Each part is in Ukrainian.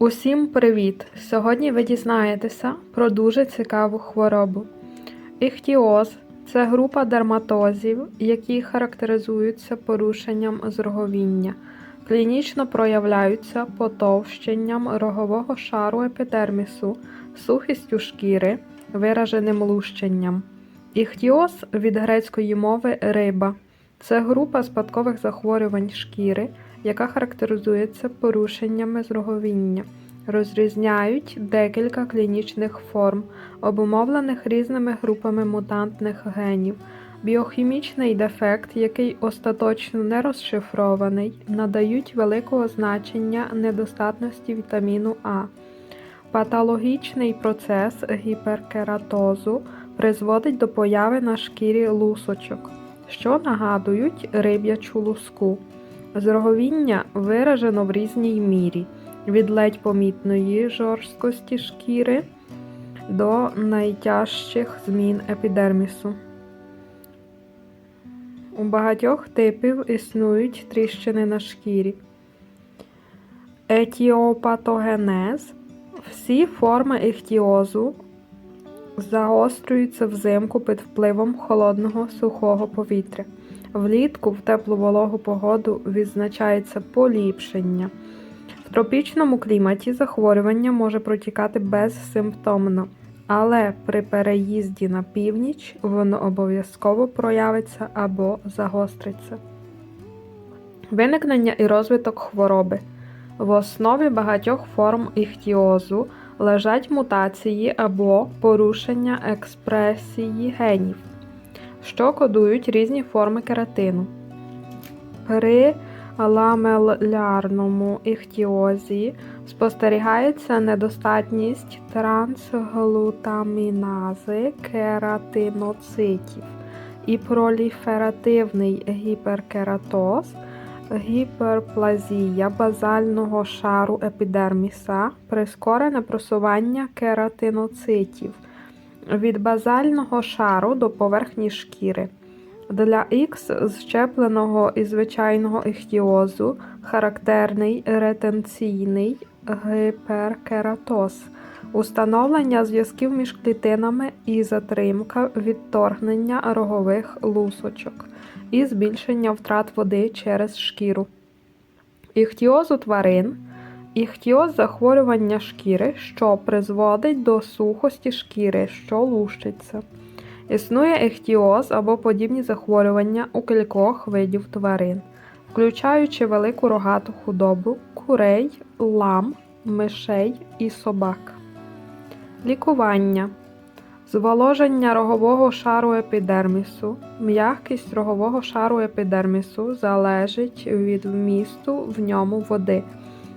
Усім привіт! Сьогодні ви дізнаєтеся про дуже цікаву хворобу. Іхтіоз це група дерматозів, які характеризуються порушенням зроговіння. Клінічно проявляються потовщенням рогового шару епідермісу, сухістю шкіри, вираженим лущенням. Іхтіоз від грецької мови риба. Це група спадкових захворювань шкіри, яка характеризується порушеннями зроговіння. Розрізняють декілька клінічних форм, обумовлених різними групами мутантних генів. Біохімічний дефект, який остаточно не розшифрований, надають великого значення недостатності вітаміну А. Патологічний процес гіперкератозу призводить до появи на шкірі лусочок, що нагадують риб'ячу луску. Зроговіння виражено в різній мірі від ледь помітної жорсткості шкіри до найтяжчих змін епідермісу. У багатьох типів існують тріщини на шкірі. Етіопатогенез. Всі форми іхтіозу загострюються взимку під впливом холодного сухого повітря. Влітку в теплу вологу погоду відзначається поліпшення. В тропічному кліматі захворювання може протікати безсимптомно, але при переїзді на північ воно обов'язково проявиться або загостриться. Виникнення і розвиток хвороби. В основі багатьох форм іхтіозу лежать мутації або порушення експресії генів що кодують різні форми кератину. При ламелярному іхтіозі спостерігається недостатність трансглутамінази кератиноцитів і проліферативний гіперкератоз, гіперплазія базального шару епідерміса, прискорене просування кератиноцитів. Від базального шару до поверхні шкіри. Для Х щепленого і звичайного іхтіозу характерний ретенційний гіперкератоз, установлення зв'язків між клітинами і затримка відторгнення рогових лусочок і збільшення втрат води через шкіру. Іхтіоз у тварин Іхтіоз захворювання шкіри, що призводить до сухості шкіри, що лущиться. Існує іхтіоз або подібні захворювання у кількох видів тварин, включаючи велику рогату худобу, курей, лам, мишей і собак. Лікування. Зволоження рогового шару епідермісу. М'якість рогового шару епідермісу залежить від вмісту в ньому води.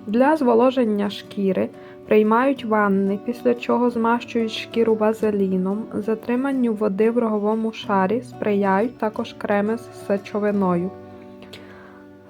Для зволоження шкіри приймають ванни, після чого змащують шкіру вазеліном. Затриманню води в роговому шарі сприяють також креми з сечовиною.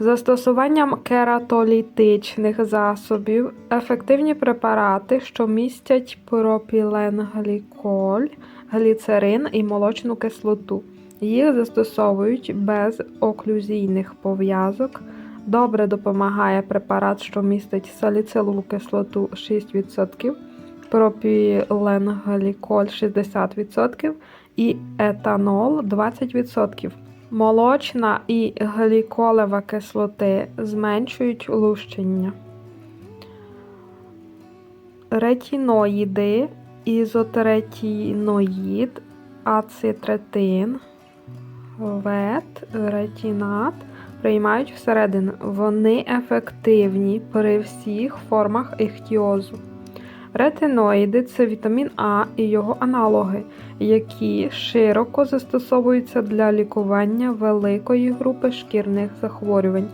Застосуванням кератолітичних засобів ефективні препарати, що містять пропіленгліколь, гліцерин і молочну кислоту. Їх застосовують без оклюзійних пов'язок. Добре допомагає препарат, що містить саліцилову кислоту 6%, пропіленгліколь 60% і етанол 20%. Молочна і гліколева кислоти зменшують лущення. Ретіноїди, ізотретіноїд, ацитретин, вет, ретінат приймають всередину. Вони ефективні при всіх формах іхтіозу. Ретиноїди це вітамін А і його аналоги, які широко застосовуються для лікування великої групи шкірних захворювань.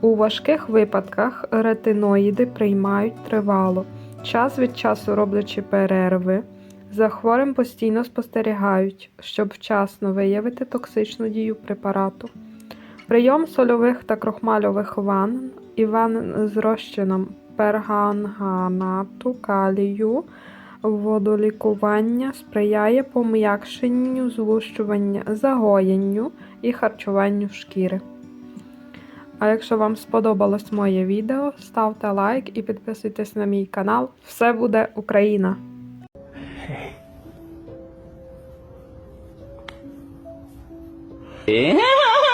У важких випадках ретиноїди приймають тривало, час від часу роблячи перерви. За хворим постійно спостерігають, щоб вчасно виявити токсичну дію препарату. Прийом сольових та крохмальових ванн і ванн з розчином перганганату калію водолікування сприяє пом'якшенню злущування, загоєнню і харчуванню шкіри. А якщо вам сподобалось моє відео, ставте лайк і підписуйтесь на мій канал. Все буде Україна! Yeah.